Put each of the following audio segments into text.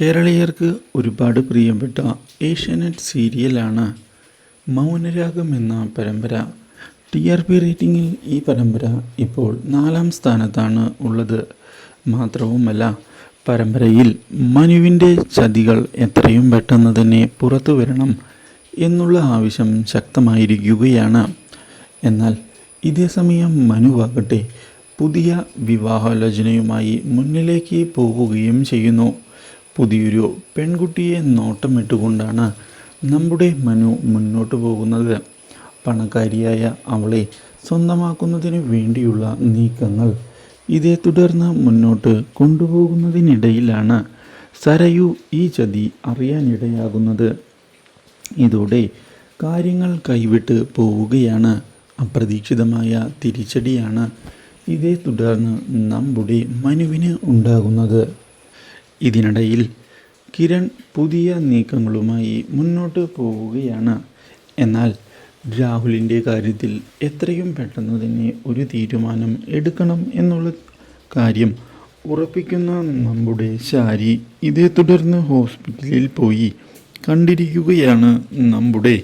കേരളീയർക്ക് ഒരുപാട് പ്രിയപ്പെട്ട ഏഷ്യാനെറ്റ് സീരിയലാണ് മൗനരാഗം എന്ന പരമ്പര. ടി ആർ പി റേറ്റിംഗിൽ ഈ പരമ്പര ഇപ്പോൾ നാലാം സ്ഥാനത്താണ് ഉള്ളത്. മാത്രവുമല്ല പരമ്പരയിൽ മനുവിന്റെ ചതികൾ എത്രയും പെട്ടെന്ന് തന്നെ പുറത്തു വരണം എന്നുള്ള ആവശ്യം ശക്തമായിരിക്കുകയാണ്. എന്നാൽ ഇതേസമയം മനുവാകട്ടെ പുതിയ വിവാഹാലോചനയുമായി മുന്നിലേക്ക് പോവുകയും ചെയ്യുന്നു. പുതിയൊരു പെൺകുട്ടിയെ നോട്ടമിട്ടുകൊണ്ടാണ് നമ്മുടെ മനു മുന്നോട്ട് പോകുന്നത്. പണക്കാരിയായ അവളെ സ്വന്തമാക്കുന്നതിന് വേണ്ടിയുള്ള നീക്കങ്ങൾ ഇതേ തുടർന്ന് മുന്നോട്ട് കൊണ്ടുപോകുന്നതിനിടയിലാണ് സരയു ഈ ചതി അറിയാനിടയാകുന്നത്. ഇതോടെ കാര്യങ്ങൾ കൈവിട്ട് പോവുകയാണ്. അപ്രതീക്ഷിതമായ തിരിച്ചടിയാണ് ഇതേ തുടർന്ന് നമ്മുടെ മനുവിന് ഉണ്ടാകുന്നത്. ഇതിനിടയിൽ കിരൺ പുതിയ നീക്കങ്ങളുമായി മുന്നോട്ട് പോവുകയാണ്. എന്നാൽ രാഹുലിന്റെ കാര്യത്തിൽ എത്രയും പെട്ടെന്ന് തന്നെ ഒരു തീരുമാനം എടുക്കണം എന്നുള്ള കാര്യം ഉറപ്പിക്കുന്ന നമ്മുടെ ശാരി ഇതേ തുടർന്ന് ഹോസ്പിറ്റലിൽ പോയി കണ്ടിരിക്കുകയാണ് നമ്മുടെ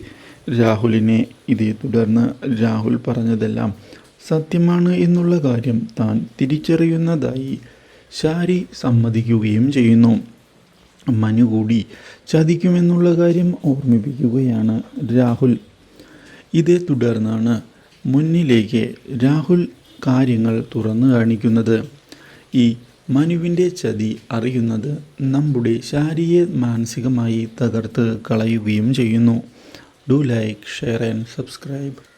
രാഹുലിനെ. ഇതേ തുടർന്ന് രാഹുൽ പറഞ്ഞതെല്ലാം സത്യമാണ് എന്നുള്ള കാര്യം താൻ തിരിച്ചറിയുന്നതായി ശാരി സമ്മതിക്കുകയും ചെയ്യുന്നു. മനു കൂടി ചതിക്കുമെന്നുള്ള കാര്യം ഓർമ്മിപ്പിക്കുകയാണ് രാഹുൽ. ഇതേ തുടർന്നാണ് മുന്നിലേക്ക് രാഹുൽ കാര്യങ്ങൾ തുറന്നു കാണിക്കുന്നത്. ഈ മനുവിന്റെ ചതി അറിയുന്നത് നമ്മുടെ ശാരിയെ മാനസികമായി തകർത്ത് കളയുകയും ചെയ്യുന്നു. Do like share and subscribe.